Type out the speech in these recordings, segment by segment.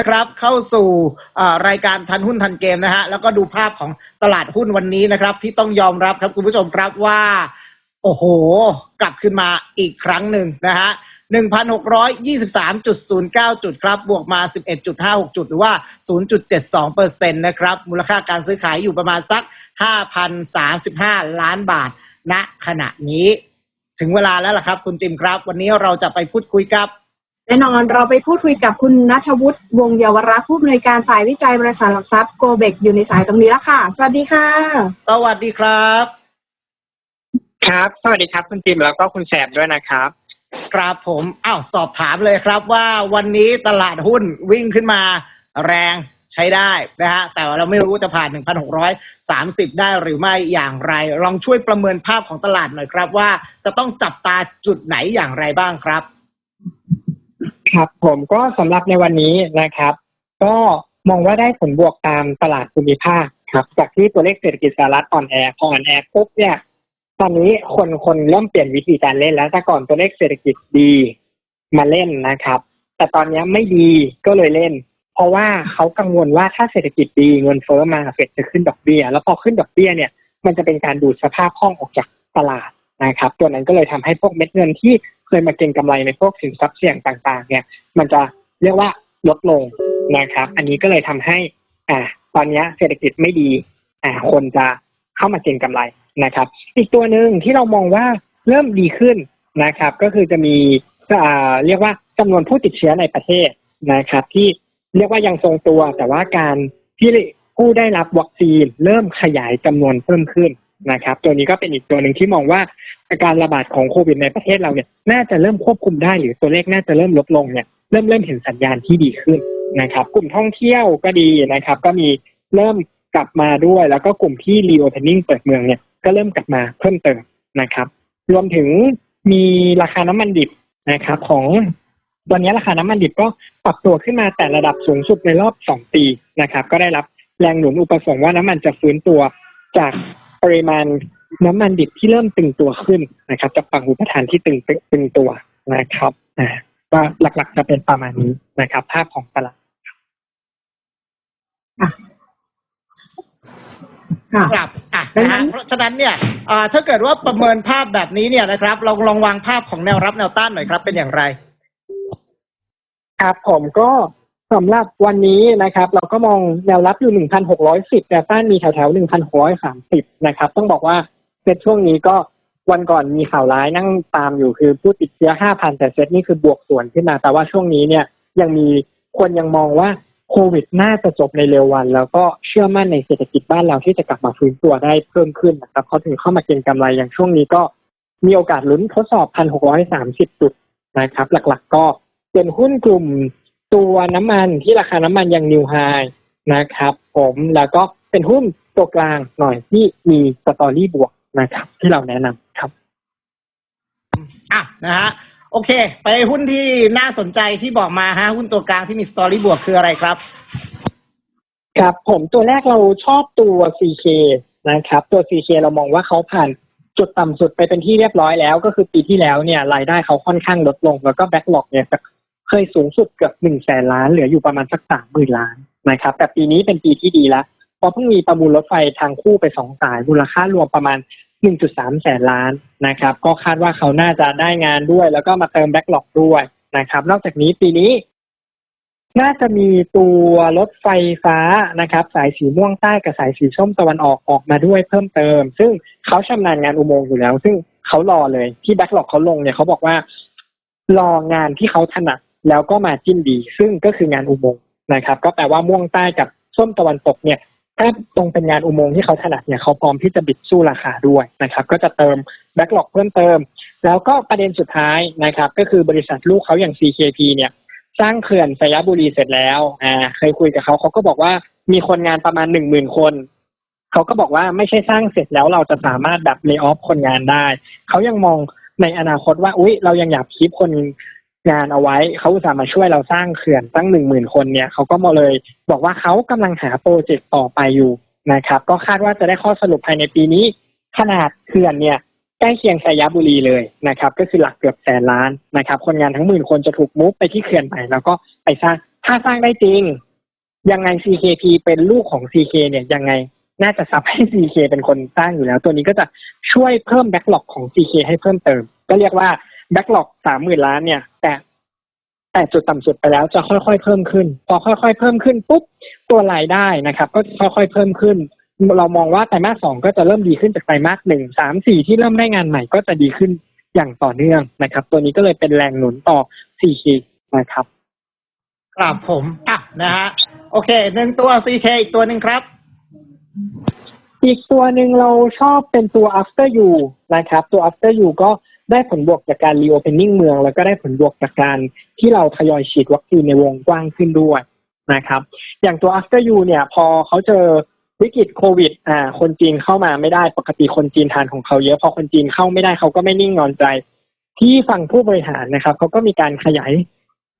นะครับเข้าสู่รายการทันหุ้นทันเกมนะฮะแล้วก็ดูภาพของตลาดหุ้นวันนี้นะครับ ที่ต้องยอมรับครับคุณผู้ชมครับว่า โอ้โห กลับขึ้นมาอีกครั้งหนึ่งนะฮะ1,623.09 จุดครับ บวกมา 11.56 จุด หรือว่า 0.72เปอร์เซ็นต์นะครับ มูลค่าการซื้อขายอยู่ประมาณสัก 5,035 ล้านบาทณขณะนี้ ถึงเวลาแล้วล่ะครับ คุณจิมครับ วันนี้เราจะไปพูดคุยกับ แน่นอนเราไปพูดคุยกับคุณนัทวุฒิวงศ์เยาวรักษ์ผู้อำนวยการฝ่ายวิจัยบริษัทหลักทรัพย์โกเบกอยู่ในสายตรงนี้แล้วค่ะ สวัสดีค่ะ สวัสดีครับ ครับ สวัสดีครับ คุณจิมแล้วก็คุณแสบด้วยนะครับ ครับผมอ้าวสอบถามเลยครับว่าวันนี้ตลาดหุ้นวิ่งขึ้นมาแรงใช้ได้นะฮะแต่ว่าเราไม่รู้จะผ่าน 1,630 ได้หรือไม่อย่างไร ลองช่วยประเมินภาพของตลาดหน่อยครับ ว่าจะต้องจับตาจุดไหนอย่างไรบ้างครับ ครับผมก็สำหรับในวันนี้นะครับ ก็มองว่าได้ผลบวกตามตลาดภูมิภาคครับจากที่ตัวเลขเศรษฐกิจสหรัฐอ่อนแอพออ่อนแอปุ๊บเนี่ยตอนนี้คนคนเริ่มเปลี่ยนวิธีการเล่นแล้วแต่ก่อนตัวเลขเศรษฐกิจดีมาเล่นนะครับ แต่ตอนนี้ไม่ดีก็เลยเล่น เพราะว่าเขากังวลว่าถ้าเศรษฐกิจดีเงินเฟ้อมาเฟดจะขึ้นดอกเบี้ย แล้วพอขึ้นดอกเบี้ยเนี่ยมันจะเป็นการดูดสภาพคล่องออกจากตลาดนะครับ ตัวนั้นก็เลยทำให้พวกเม็ดเงินที่ เคยมาเก็งกำไรในพวกสินทรัพย์เสี่ยงต่างๆ เนี่ย มันจะเรียกว่าลดลงนะครับ อันนี้ก็เลยทำให้อ่าตอนนี้เศรษฐกิจไม่ดีอ่าคนจะเข้ามาเก็งกำไรนะครับ อีกตัวหนึ่งที่เรามองว่าเริ่มดีขึ้นนะครับ ก็คือจะมีอ่าเรียกว่าจำนวนผู้ติดเชื้อในประเทศนะครับ ที่เรียกว่ายังทรงตัว แต่ว่าการที่ผู้ได้รับวัคซีนเริ่มขยายจำนวนเพิ่มขึ้นนะครับ ตัวนี้ก็เป็นอีกตัวหนึ่งที่มองว่า การระบาดของโควิดในประเทศเราเนี่ยน่าจะเริ่มควบคุมได้หรือตัวเลขน่าจะเริ่มลดลงเนี่ยเริ่มเริ่มเห็นสัญญาณที่ดีขึ้นนะครับ กลุ่มท่องเที่ยวก็ดีนะครับ ก็มีเริ่มกลับมาด้วย แล้วก็กลุ่มที่ reopening เปิดเมืองเนี่ยก็เริ่มกลับมาเพิ่มเติมนะครับ รวมถึงมีราคาน้ำมันดิบนะครับ ของตอนนี้ราคาน้ำมันดิบก็ปรับตัวขึ้นมาแต่ระดับสูงสุดในรอบสองปีนะครับ ก็ได้รับแรงหนุนอุปสงค์ว่าน้ำมันจะฟื้นตัวจากปริมาณ น้ำมันดิบที่เริ่มตึงตัวขึ้นนะครับจากฝั่งอุปทานที่ตึงตึงตึงตัวนะครับอ่าก็หลักๆจะเป็นประมาณนี้นะครับ ภาพของตลาดค่ะครับอะดังนะนั้ฮะนเพราะฉะนั้นเนี่ยอ่าถ้าเกิดว่าประเมินภาพแบบนี้เนี่ยนะครับลองลองวางภาพของแนวรับแนวต้านหน่อยครับ เป็นอย่างไร ครับผมก็สำหรับวันนี้นะครับ เราก็มองแนวรับอยู่ 1,610แต่ต้านมีแถวๆ 1,630 นะครับ ต้องบอกว่าเซ ตช่วงนี้ก็วันก่อนมีข่าวร้ายนั่งตามอยู่คือผู้ติดเชื้อ5,000แต่เซตนี่คือบวกส่วนขึ้นมา แต่ว่าช่วงนี้เนี่ยยังมีคนยังมองว่าโควิดน่าจะจบในเร็ววัน แล้วก็เชื่อมั่นในเศรษฐกิจบ้านเราที่จะกลับมาฟื้นตัวได้เพิ่มขึ้นนะครับเขาถึงเข้ามาเก็งกำไรอย่างช่วงนี้ก็มีโอกาสลุ้นทดสอบ1,630จุดนะครับ หลักๆ ก็เป็นหุ้นกลุ่มตัวน้ำมันที่ราคาน้ำมันยังนิวไฮนะครับ ผมแล้วก็เป็นหุ้นตัวกลางหน่อยที่มีสตอรี่บวก นะครับ ที่เราแนะนำครับอะนะฮะโอเค ไปหุ้นที่น่าสนใจที่บอกมาฮะหุ้นตัวกลางที่มีสตอรี่บวกคืออะไรครับ ครับผมตัวแรกเราชอบตัว CK นะครับ ตัว CK เรามองว่าเขาผ่านจุดต่ำสุดไปเป็นที่เรียบร้อยแล้ว ก็คือปีที่แล้วเนี่ยรายได้เขาค่อนข้างลดลง แล้วก็แบ็กหลอกเนี่ยเคยสูงสุดเกือบหนึ่งแสนล้านเหลืออยู่ประมาณสักสามหมื่นล้านนะครับ แต่ปีนี้เป็นปีที่ดีแล้ว เพราะเพิ่งมีประมูลรถไฟทางคู่ไปสองสายมูลค่ารวมประมาณ 1.3 แสนล้านนะครับ ก็คาดว่าเขาน่าจะได้งานด้วย แล้วก็มาเติมแบ็กหลอกด้วยนะครับ นอกจากนี้ปีนี้ น่าจะมีตัวรถไฟฟ้านะครับ สายสีม่วงใต้กับสายสีส้มตะวันออกออกมาด้วยเพิ่มเติม ซึ่งเขาชำนาญงานอุโมงค์อยู่แล้ว ซึ่งเขารอเลยที่แบ็กหลอกเขาลงเนี่ยเขาบอกว่ารองานที่เขาถนัดแล้วก็มาจิ้นดี ซึ่งก็คืองานอุโมงค์นะครับ ก็แปลว่าม่วงใต้กับส้มตะวันตกเนี่ย ถ้าตรงเป็นงานอุโมงค์ที่เขาถนัดเนี่ยเขาพร้อมที่จะบิดสู้ราคาด้วยนะครับ ก็จะเติมแบ็กหลอกเพิ่มเติม แล้วก็ประเด็นสุดท้ายนะครับ ก็คือบริษัทลูกเขาอย่าง CKP เนี่ยสร้างเขื่อนสยบุรีเสร็จแล้วอ่าเคยคุยกับเขาเขาก็บอกว่ามีคนงานประมาณหนึ่งหมื่นคนเขาก็บอกว่าไม่ใช่สร้างเสร็จแล้วเราจะสามารถแบบเล y off คนงานได้ เขายังมองในอนาคตว่า อุ๊ย เรายังอยากคีบคน งานเอาไว้เขาอุตส่าห์มาช่วยเราสร้างเขื่อนตั้งหนึ่งหมื่นคนเนี่ยเขาก็มาเลย บอกว่าเขากำลังหาโปรเจกต์ต่อไปอยู่นะครับ ก็คาดว่าจะได้ข้อสรุปภายในปีนี้ ขนาดเขื่อนเนี่ยใกล้เคียงสยบุรีเลยนะครับ ก็คือหลักเกือบแสนล้านนะครับ คนงานทั้งหมื่นคนจะถูกมุฟไปที่เขื่อนใหม่แล้วก็ไปสร้างถ้าสร้างได้จริง ยังไง CKP เป็นลูกของ CK เนี่ยยังไงน่าจะซับให้ CK เป็นคนสร้างอยู่แล้ว ตัวนี้ก็จะช่วยเพิ่มแบ็กหลอกของ CK ให้เพิ่มเติม ก็เรียกว่า แบ็กหลอกสามหมื่นล้านเนี่ย แต่แต่จุดต่ำสุดไปแล้วจะค่อยๆเพิ่มขึ้น พอค่อยๆเพิ่มขึ้นปุ๊บตัวรายได้นะครับ ก็ค่อยๆเพิ่มขึ้น เรามองว่าไตรมาสสองก็จะเริ่มดีขึ้นจากไตรมาสหนึ่งสามสี่ที่เริ่มได้งานใหม่ก็จะดีขึ้นอย่างต่อเนื่องนะครับ ตัวนี้ก็เลยเป็นแรงหนุนต่อ 4K นะครับครับผมอะนะฮะโอเคหนึ่งตัว CK อีกตัวหนึ่งครับ อีกตัวหนึ่งเราชอบเป็นตัว after you นะครับ ตัว after you ก็ ได้ผลบวกจากการ reopening เมือง แล้วก็ได้ผลบวกจากการที่เราทยอยฉีดวัคซีนในวงกว้างขึ้นด้วยนะครับ อย่างตัว after you เนี่ยพอเขาเจอวิกฤตโควิด อ่า คนจีนเข้ามาไม่ได้ปกติคนจีนทานของเขาเยอะ พอคนจีนเข้าไม่ได้เขาก็ไม่นิ่งนอนใจ ที่ฝั่งผู้บริหารนะครับเขาก็มีการขยาย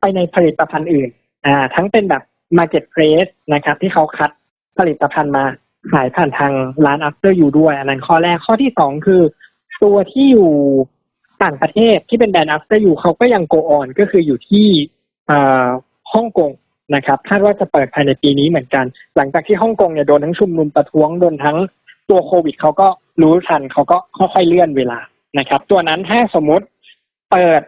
ไปในผลิตภัณฑ์อื่น อ่า ทั้งเป็นแบบ marketplace นะครับ ที่เขาคัดผลิตภัณฑ์มาขายผ่านทางร้าน after you ด้วย อันนั้นข้อแรกข้อที่สองคือ ตัวที่อยู่ ต่างประเทศที่เป็นแบรนด์ after you เขาก็ยัง go on ก็คืออยู่ที่ฮ่องกงนะครับคาดว่าจะเปิดภายในปีนี้เหมือนกัน หลังจากที่ฮ่องกงเนี่ยโดนทั้งชุมนุมประท้วงโดนทั้งตัวโควิดเขาก็รู้ทันเขาก็ค่อยๆเลื่อนเวลานะครับ ตัวนั้นถ้าสมมติเปิด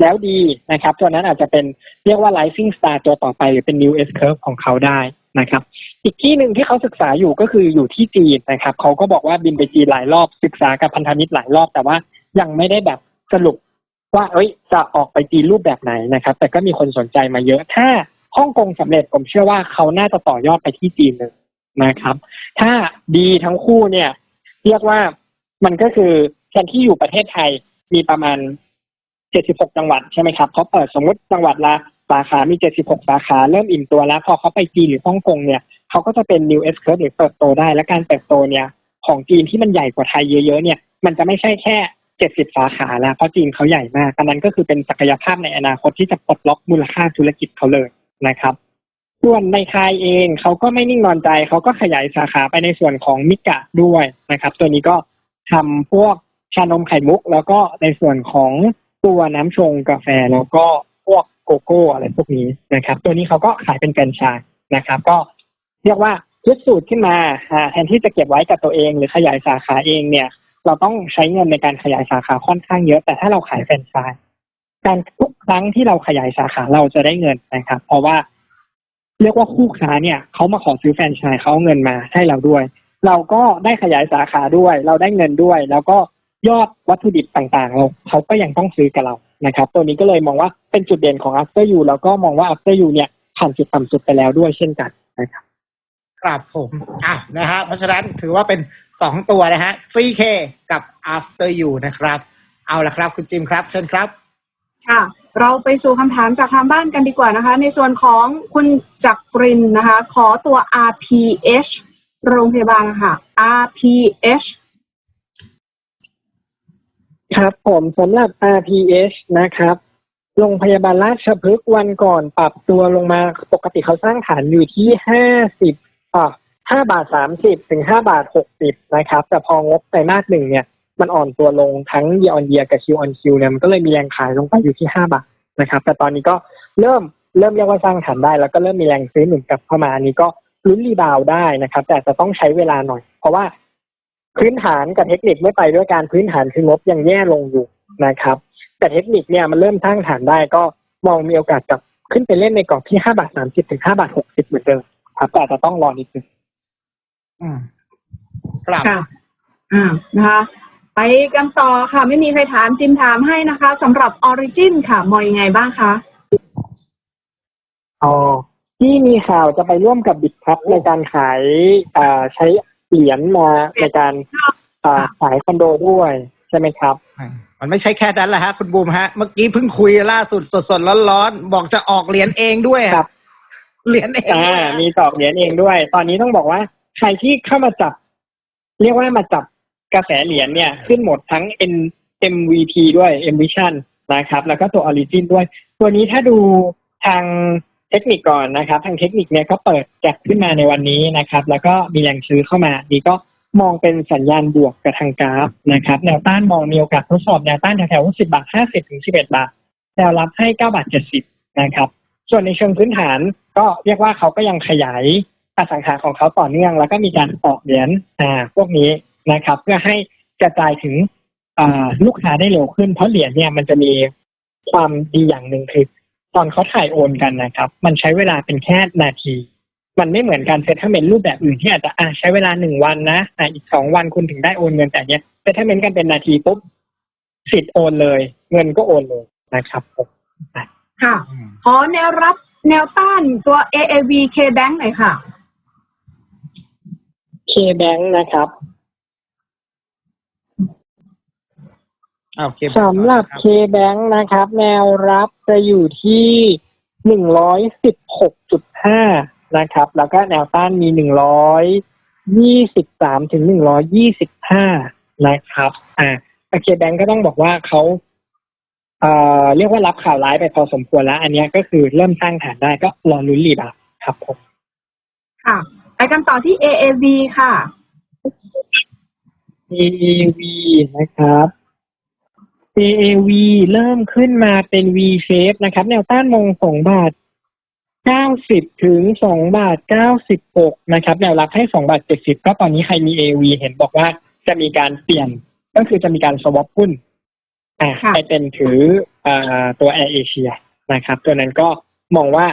แล้วดีนะครับ ตัวนั้นอาจจะเป็นเรียกว่า rising star ตัวต่อไปหรือเป็น new S curve ของเขาได้นะครับ อีกที่หนึ่งที่เขาศึกษาอยู่ก็คืออยู่ที่จีนนะครับเขาก็บอกว่าบินไปจีนหลายรอบศึกษากับพันธมิตรหลายรอบแต่ว่า ยังไม่ได้แบบสรุปว่าเอ้ย จะออกไปจีนรูปแบบไหนนะครับ แต่ก็มีคนสนใจมาเยอะ ถ้าฮ่องกงสำเร็จผมเชื่อว่าเขาน่าจะต่อยอดไปที่จีนเลยนะครับ ถ้าดีทั้งคู่เนี่ย เรียกว่ามันก็คือแทนที่อยู่ประเทศไทยมีประมาณ 76 จังหวัดใช่ไหมครับเขาเปิดสมมติจังหวัดละสาขา มี 76 สาขา เริ่มอิ่มตัวแล้ว พอเขาไปจีนหรือฮ่องกงเนี่ย เขาก็จะเป็น new S curve หรือเติบโตได้ และการเติบโตเนี่ย ของจีนที่มันใหญ่กว่าไทยเยอะๆ เนี่ย มันจะไม่ใช่แค่ 70สาขาแล้วเพราะจีนเขาใหญ่มากอันนั้นก็คือเป็นศักยภาพในอนาคตที่จะปลดล็อกมูลค่าธุรกิจเขาเลยนะครับ ส่วนในไทยเองเขาก็ไม่นิ่งนอนใจเขาก็ขยายสาขาไปในส่วนของมิกะด้วยนะครับ ตัวนี้ก็ทำพวกชานมไข่มุก แล้วก็ในส่วนของตัวน้ำชงกาแฟแล้วก็พวกโกโก้อะไรพวกนี้นะครับ ตัวนี้เขาก็ขายเป็นแฟรนไชส์นะครับ ก็เรียกว่ายึดสูตรขึ้นมาแทนที่จะเก็บไว้กับตัวเอง หรือขยายสาขาเองเนี่ย เราต้องใช้เงินในการขยายสาขาค่อนข้างเยอะ แต่ถ้าเราขายแฟรนไชส์การทุกครั้งที่เราขยายสาขาเราจะได้เงินนะครับ เพราะว่าเรียกว่าคู่ค้าเนี่ยเขามาขอซื้อแฟรนไชส์เขาเงินมาให้เราด้วย เราก็ได้ขยายสาขาด้วย เราได้เงินด้วย แล้วก็ยอดวัตถุดิบต่างๆเราเขาก็ยังต้องซื้อกับเรานะครับ ตัวนี้ก็เลยมองว่าเป็นจุดเด่นของ After You แล้วก็มองว่า After You เนี่ยผ่านจุดต่ำสุดไปแล้วด้วยเช่นกันนะครับ ครับผมอะนะฮะเพราะฉะนั้นถือว่าเป็นสองตัวนะฮะ CK กับ After You นะครับ เอาละครับ คุณจิมครับ เชิญครับ ค่ะ เราไปสู่คำถามจากทางบ้านกันดีกว่านะคะ ในส่วนของคุณจักรินนะคะ ขอตัว RPH โรงพยาบาลค่ะ RPH ครับผมสำหรับ RPH นะครับโรงพยาบาลราชพฤกษ์วันก่อนปรับตัวลงมาปกติเขาสร้างฐานอยู่ที่ห้าสิบ อ่าห้าบาทสามสิบถึงห้าบาทหกสิบนะครับ แต่พองบไตรมาสหนึ่งเนี่ย มันอ่อนตัวลงทั้ง year on year กับ Q on Q เนี่ยมันก็เลยมีแรงขายลงไปอยู่ที่ห้าบาทนะครับ แต่ตอนนี้ก็เริ่มเริ่มเรียกว่าสร้างฐานได้ แล้วก็เริ่มมีแรงซื้อหนุนกลับเข้ามาอันนี้ก็ลุ้นรีบาวได้นะครับ แต่จะต้องใช้เวลาหน่อย เพราะว่าพื้นฐานกับเทคนิคไม่ไปด้วยการพื้นฐานคืองบยังแย่ลงอยู่นะครับ แต่เทคนิคเนี่ยมันเริ่มสร้างฐานได้ก็มองมีโอกาสกลับขึ้นไปเล่นในกรอบที่ห้าบาทสามสิบถึงห้าบาทหกสิบเหมือนเดิม ครับแต่อาจจะต้องรอนิดนึงอืมครับค่ะอ่านะคะ ไปกันต่อค่ะ ไม่มีใครถามจิมถามให้นะคะสำหรับ Origin ค่ะ มองยังไงบ้างคะ อ๋อที่มีข่าวจะไปร่วมกับบิตครับในการขายอ่าใช้เหรียญมาในการอ่าขายคอนโดด้วย ใช่ไหมครับ มันไม่ใช่แค่นั้นแหละฮะ คุณบูมฮะ เมื่อกี้เพิ่งคุยล่าสุดสดๆร้อนๆ บอกจะออกเหรียญเองด้วยอะ ครับ เหรียญเองอ่ามีตอกเหรียญเองด้วย ตอนนี้ต้องบอกว่า ใครที่เข้ามาจับ เรียกว่ามาจับกระแสเหรียญเนี่ย ขึ้นหมดทั้ง N MVP ด้วย M Vision นะครับ แล้วก็ตัว Origin ด้วย ตัวนี้ถ้าดูทางเทคนิคก่อนนะครับ ทางเทคนิคเนี่ยก็เปิดแก็บขึ้นมาในวันนี้นะครับ แล้วก็มีแรงซื้อเข้ามานี่ก็มองเป็นสัญญาณบวกกับทางกราฟนะครับ แนวต้านมองมีโอกาสทดสอบแนวต้านแถวๆ10 บาท 50 ถึง 11 บาท แนวรับให้ 9 บาท 70 นะครับ ส่วนในเชิงพื้นฐานก็เรียกว่าเขาก็ยังขยายอสังหาของเขาต่อเนื่อง แล้วก็มีการออกเหรียญอ่าพวกนี้นะครับ เพื่อให้กระจายถึงลูกค้าได้เร็วขึ้น เพราะเหรียญเนี่ยมันจะมีความดีอย่างหนึ่งคือ ตอนเขาถ่ายโอนกันนะครับ มันใช้เวลาเป็นแค่นาที มันไม่เหมือนการเซตเทเมนต์รูปแบบอื่นที่อาจจะใช้เวลาหนึ่งวันนะอะอีกสองวันคุณถึงได้โอนเงินแต่เนี้ยเซตเทเมนต์กันเป็นนาทีปุ๊บสิทธิ์โอนเลย เงินก็โอนเลยนะครับ ค่ะ ขอแนวรับแนวต้านตัว AAV K Bank หน่อยค่ะเคแบงค์นะครับอ่าโอเคสำหรับคเคแบงค์นะครับ แนวรับจะอยู่ที่หนึ่งร้อยสิบหกจุดห้านะครับ แล้วก็แนวต้านมีหนึ่งร้อยยี่สิบสามถึงหนึ่งร้อยยี่สิบห้านะครับ อ่าเคแบงค์ก็ต้องบอกว่าเขา เอ่อเรียกว่ารับข่าวร้ายไปพอสมควรแล้ว อันเนี้ยก็คือเริ่มสร้างฐานได้ก็รอลุ้นรีบาวด์ครับผมค่ะไปกันต่อที่ AAV ค่ะ AAV นะครับ AAV เริ่มขึ้นมาเป็น V shape นะครับ แนวต้านมงสองบาทเก้าสิบถึงสองบาทเก้าสิบหกนะครับ แนวรับให้สองบาทเจ็ดสิบก็ตอนนี้ใครมี AAV เห็นบอกว่าจะมีการเปลี่ยนก็คือจะมีการสวอปหุ้น อ่าค่ะไปเป็นถืออ่าตัว Air Asia นะครับ ตัวนั้นก็มองว่า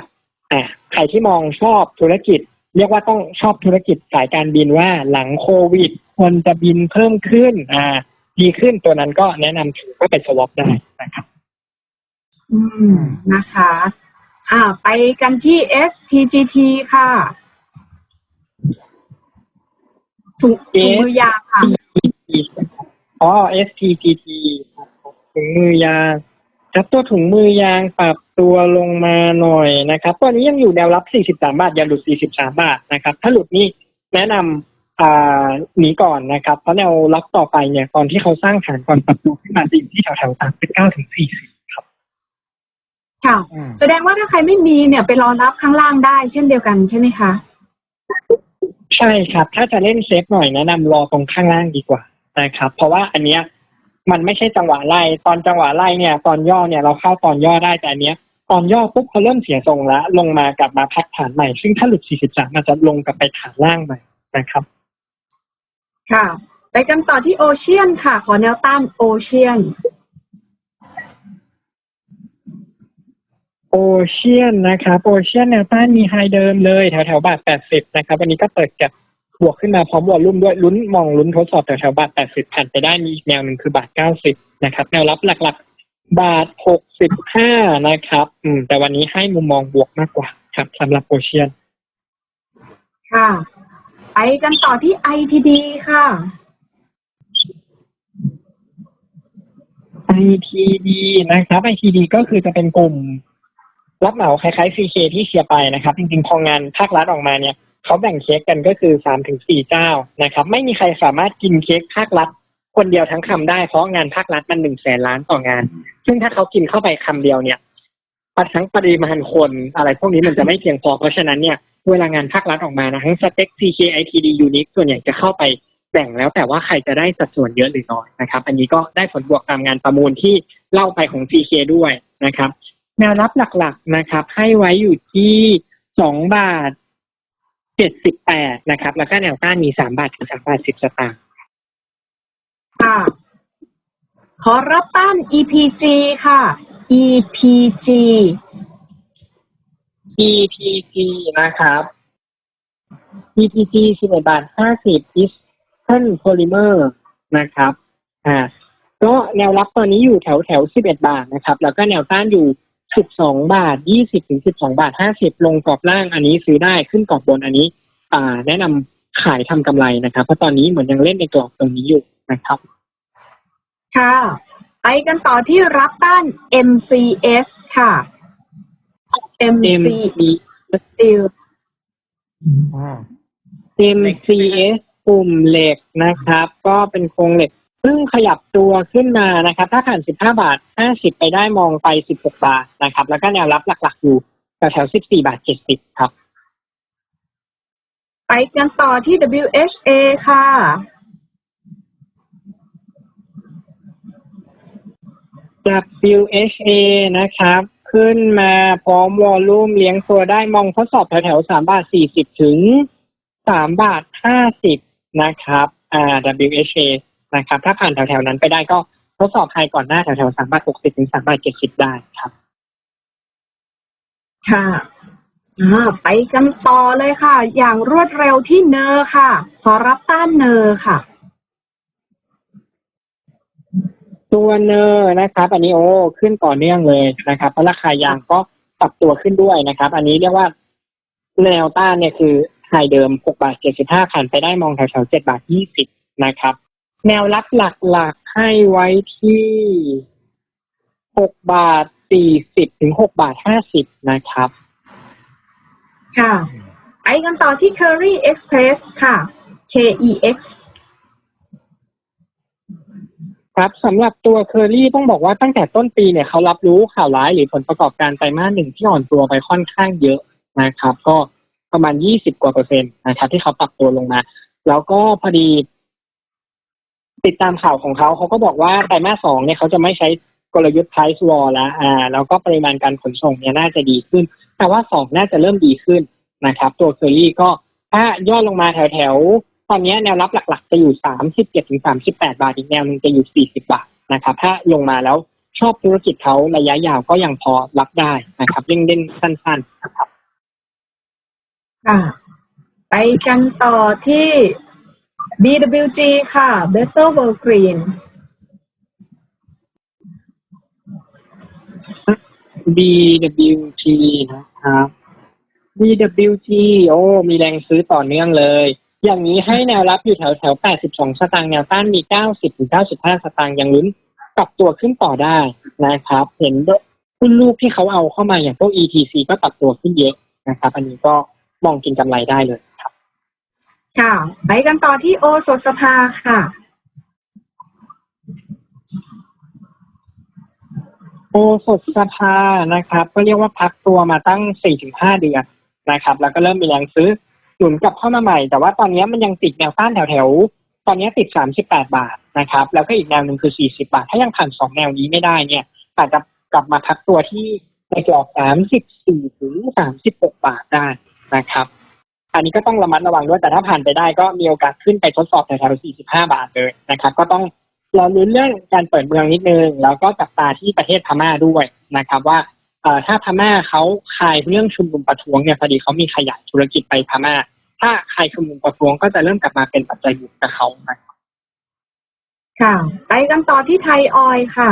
อ่าใครที่มองชอบธุรกิจ เรียกว่าต้องชอบธุรกิจสายการบินว่าหลังโควิดคนจะบินเพิ่มขึ้น อ่า ดีขึ้นตัวนั้นก็แนะนำถือก็เป็นสวอปได้นะครับ อืมนะคะ อ่า ไปกันที่ STGT ค่ะถุงถุงมือยางค่ะอ๋อ STGT ครับ ถุงมือยางครับตัวถุงมือยางปรับตัวลงมาหน่อยนะครับตัวนี้ยังอยู่แนวรับ 43 บาทอย่าหลุด 43 บาทนะครับ ถ้าหลุดนี่แนะนำอ่าหนีก่อนนะครับ เพราะแนวรับต่อไปเนี่ยตอนที่เขาสร้างฐานก่อนปรับตัวขึ้นมาจะอยู่ที่แถวๆ39ถึง40ครับ ค่ะอืมแสดงว่าถ้าใครไม่มีเนี่ยไปรอรับข้างล่างได้ เช่นเดียวกันใช่ไหมคะ ใช่ครับ ถ้าจะเล่นเซฟหน่อยแนะนำรอตรงข้างล่างดีกว่านะครับ เพราะว่าอันเนี้ย มันไม่ใช่จังหวะไล่ตอนจังหวะไล่เนี่ย ตอนย่อเนี่ยเราเข้าตอนย่อได้แต่อันเนี้ย ตอนย่อปุ๊บเขาเริ่มเสียทรงแล้วลงมากลับมาพักฐานใหม่ ซึ่งถ้าหลุด 43 มันจะลงกลับไปฐานล่างใหม่นะครับ ค่ะ ไปกันต่อที่โอเชียนค่ะ ขอแนวต้านโอเชียนโอเชียนนะครับโอเชียนแนวต้านมีไฮเดิมเลยแถวแถวๆบาท80นะครับ วันนี้ก็เปิดกับ บวกขึ้นมาพร้อมวอลลุ่มด้วยลุ้นมองลุ้นทดสอบแถวแถวๆบาท 80ผ่านไปได้มีอีกแนวหนึ่งคือบาท 90 นะครับ แนวรับหลักๆ บาท 65 นะครับ อืม แต่วันนี้ให้มุมมองบวกมากกว่าครับสำหรับโอเชียน ค่ะ ไปกันต่อที่ ITD ค่ะ ITD นะครับ ITD ก็คือจะเป็นกลุ่มรับเหมาคล้ายๆ CK ที่เชียร์ไปนะครับ จริงๆ พองานภาครัฐออกมาเนี่ย เขาแบ่งเค้กกันก็คือสามถึงสี่เจ้านะครับ ไม่มีใครสามารถกินเค้กภาครัฐ คนเดียวทั้งคำได้เพราะงานภาครัฐมันหนึ่งแสนล้านต่องาน ซึ่งถ้าเขากินเข้าไปคำเดียวเนี่ยปัดทั้งปริมาณคนอะไรพวกนี้มันจะไม่เพียงพอ เพราะฉะนั้นเนี่ยเวลางานภาครัฐออกมานะทั้งสเต็ก CK ITD Unique ส่วนใหญ่จะเข้าไปแบ่งแล้วแต่ว่าใครจะได้สัดส่วนเยอะหรือน้อยนะครับ อันนี้ก็ได้ผลบวกตามงานประมูลที่เล่าไปของ CK ด้วยนะครับ แนวรับหลักๆนะครับ ให้ไว้อยู่ที่สองบาท เจ็ดสิบแปดนะครับ แล้วก็แนวต้านมีสามบาทถึงสามบาทสิบสตางค์ค่ะ ขอรับต้าน EPG ค่ะ EPG EPG นะครับ EPG สิบเอ็ดบาทห้าสิบ Eastern Polymer นะครับ อ่า ก็แนวรับตอนนี้อยู่แถวแถวสิบเอ็ดบาทนะครับ แล้วก็แนวต้านอยู่ สิบสองบาทยี่สิบถึงสิบสองบาทห้าสิบลงกรอบล่างอันนี้ซื้อได้ขึ้นกรอบบนอันนี้ อ่า แนะนำขายทำกำไรนะครับ เพราะตอนนี้เหมือนยังเล่นในกรอบตรงนี้อยู่นะครับ ค่ะ ไปกันต่อที่รับต้าน MCS ค่ะ MC MC Steel อืม MCS กลุ่มเหล็กนะครับ ก็เป็นโครงเหล็กเพิ่งขยับตัวขึ้นมานะครับ ถ้าผ่าน 15 บาท 50 ไปได้มองไป 16 บาทนะครับ แล้วก็แนวรับหลักๆอยู่แถวๆ14 บาท 70 ครับ ไปกันต่อที่ WHA ค่ะ WHA นะครับ ขึ้นมาพร้อมวอลลุ่มเลี้ยงตัวได้มองทดสอบแถวๆสามบาทสี่สิบถึงสามบาทห้าสิบนะครับ อ่า WHA นะครับ ถ้าผ่านแถวๆนั้นไปได้ก็ทดสอบไฮก่อนหน้าแถวๆสามบาทหกสิบถึงสามบาทเจ็ดสิบได้ครับ ค่ะอ่าไปกันต่อเลยค่ะ อย่างรวดเร็วที่เนอร์ค่ะ ขอรับต้านเนอร์ค่ะ ตัวเนอร์นะครับ อันนี้โอ้ขึ้นต่อเนื่องเลยนะครับเพราะราคายางก็ปรับตัวขึ้นด้วยนะครับ อันนี้เรียกว่าแนวต้านเนี่ยคือไฮเดิม6บาท75ผ่านไปได้มองแถวๆ7บาท20นะครับ แนวรับหลักๆให้ไว้ที่6บาท40ถึง6บาท50นะครับ ค่ะ ไปกันต่อที่ Curry Express ค่ะ KEX ครับสำหรับตัวเคอรี่ต้องบอกว่าตั้งแต่ต้นปีเนี่ยเขารับรู้ข่าวร้ายหรือผลประกอบการไตรมาสหนึ่งที่อ่อนตัวไปค่อนข้างเยอะนะครับ ก็ประมาณยี่สิบกว่าเปอร์เซ็นต์นะครับ ที่เขาปรับตัวลงมา แล้วก็พอดี ติดตามข่าวของเขาเขาก็บอกว่าไตรมาสสองเนี่ยเขาจะไม่ใช้กลยุทธ์ price war แล้วอ่าแล้วก็ปริมาณการขนส่งเนี่ยน่าจะดีขึ้น แต่ว่าสองน่าจะเริ่มดีขึ้นนะครับ ตัวเคอรี่ก็ถ้าย่อลงมาแถวแถวตอนนี้แนวรับหลัก ๆ จะอยู่สามสิบเจ็ดถึงสามสิบแปดบาทอีกแนวนึงจะอยู่สี่สิบาทนะครับ ถ้าลงมาแล้วชอบธุรกิจเขาระยะยาวก็ยังพอรับได้นะครับเล่นเล่นสั้น ๆ นะครับ ค่ะ ไปกันต่อที่ BWG ค่ะ Better World Green BWG นะครับ BWG โอ้ มีแรงซื้อต่อเนื่องเลย อย่างนี้ให้แนวรับอยู่แถวแถว 82 สตางค์ แนวต้านมี 90ถึง95 สตางค์ ยังลุ้นปรับตัวขึ้นต่อได้นะครับ เห็นด้วยหุ้นลูกที่เขาเอาเข้ามาอย่างพวก ETC ก็ปรับตัวขึ้นเยอะนะครับ อันนี้ก็มองกินกำไรได้เลย ค่ะ ไปกันต่อที่โอสถสภาค่ะ โอสถสภานะครับ ก็เรียกว่าพักตัวมาตั้ง 4-5 เดือนนะครับ แล้วก็เริ่มมีแรงซื้อหนุนกลับเข้ามาใหม่ แต่ว่าตอนนี้มันยังติดแนวต้านแถวๆ ตอนนี้ติด 38 บาทนะครับ แล้วก็อีกแนวหนึ่งคือ 40 บาท ถ้ายังผ่านสองแนวนี้ไม่ได้เนี่ยอาจจะกลับมาพักตัวที่ในกรอบ 34 ถึง 36 บาทได้นะครับ อันนี้ก็ต้องระมัดระวังด้วยแต่ถ้าผ่านไปได้ก็มีโอกาสขึ้นไปทดสอบแถวๆ45 บาทเลยนะครับ ก็ต้องรอลุ้นเรื่องการเปิดเมืองนิดนึง แล้วก็จับตาที่ประเทศพม่าด้วยนะครับ ว่าถ้าพม่าเขาคลายเรื่องชุมนุมประท้วงเนี่ยพอดีเขามีขยายธุรกิจไปพม่า ถ้าคลายชุมนุมประท้วงก็จะเริ่มกลับมาเป็นปัจจัยบวกกับเขานะครับค่ะ ไปกันต่อที่ไทยออยค่ะ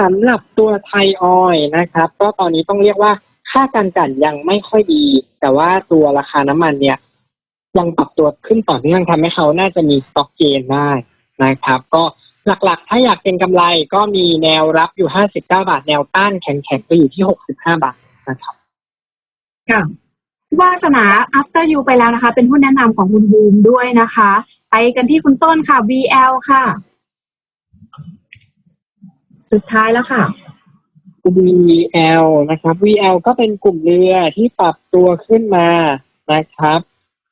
สำหรับตัวไทยออยนะครับ ก็ตอนนี้ต้องเรียกว่าค่าการกันยังไม่ค่อยดี แต่ว่าตัวราคาน้ำมันเนี่ย ยังปรับตัวขึ้นต่อเนื่องทำให้เขาน่าจะมีสต็อกเกนได้นะครับ ก็หลักๆ ถ้าอยากเป็นกำไรก็มีแนวรับอยู่ 59 บาท แนวต้านแข็งๆก็อยู่ที่ 65 บาทนะครับ ค่ะว่าสนา after you ไปแล้วนะคะ เป็นผู้แนะนำของคุณบูมด้วยนะคะ ไปกันที่คุณต้นค่ะ VL ค่ะ สุดท้ายแล้วค่ะ VL นะครับ VL ก็เป็นกลุ่มเรือที่ปรับตัวขึ้นมานะครับ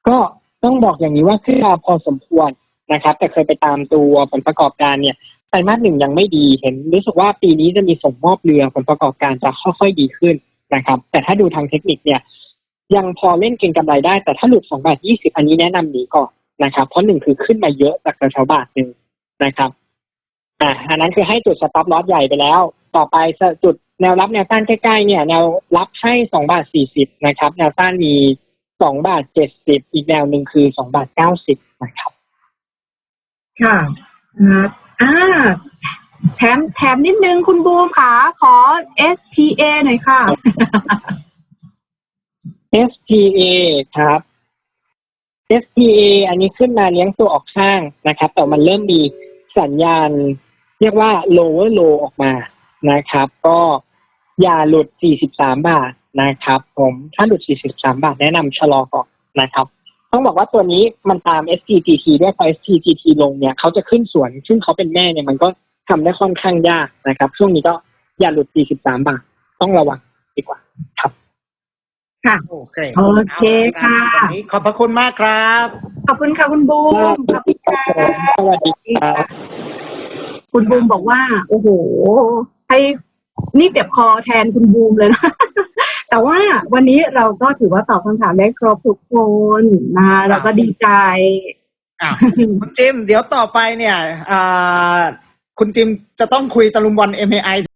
ก็ต้องบอกอย่างนี้ว่าขึ้นมาพอสมควรนะครับ แต่เคยไปตามตัวผลประกอบการเนี่ยไตรมาสหนึ่งยังไม่ดีเห็นรู้สึกว่าปีนี้จะมีส่งมอบเรือผลประกอบการจะค่อยๆดีขึ้นนะครับ แต่ถ้าดูทางเทคนิคเนี่ย ยังพอเล่นเก็งกำไรได้ แต่ถ้าหลุด2บาท20อันนี้แนะนำหนีก่อนนะครับ เพราะหนึ่งคือขึ้นมาเยอะจากแถวบาทหนึ่งนะครับ อ่าอันนั้นคือให้จุดสต็อปลอสใหญ่ไปแล้ว ต่อไปจุดแนวรับแนวต้านใกล้ๆเนี่ยแนวรับให้สองบาทสี่สิบนะครับ แนวต้านมีสองบาทเจ็ดสิบอีกแนวหนึ่งคือสองบาทเก้าสิบนะครับ ค่ะนะอ่าแถมแถมนิดนึงคุณบูมค่ะ ขอ STA หน่อยค่ะ STA ครับ STA อันนี้ขึ้นมาเลี้ยงตัวออกข้างนะครับ แต่มันเริ่มมีสัญญาณ เรียกว่า lower low ออกมานะครับ ก็อย่าหลุด 43 บาทนะครับ ผมถ้าหลุด 43 บาทแนะนำชะลอก่อนนะครับ ต้องบอกว่าตัวนี้มันตาม STGT ด้วยพอ STGT ลงเนี่ยเขาจะขึ้นสวน ซึ่งเขาเป็นแม่เนี่ยมันก็ทำได้ค่อนข้างยากนะครับ ช่วงนี้ก็อย่าหลุด 43 บาท ต้องระวังดีกว่าครับค่ะ โอเคโอเคค่ะ วันนี้ขอบพระคุณมากครับ ขอบคุณค่ะคุณบูมขอบคุณค่ะ สวัสดีครับ คุณบูมบอกว่า โอ้โหให้นี่เจ็บคอแทนคุณบูมเลยนะ แต่ว่าวันนี้เราก็ถือว่าตอบคำถามได้ครบทุกคนนะคะเราก็ดีใจอ้าวคุณจิม เดี๋ยวต่อไปเนี่ยอ่าคุณจิมจะต้องคุยตะลุมบอล MAI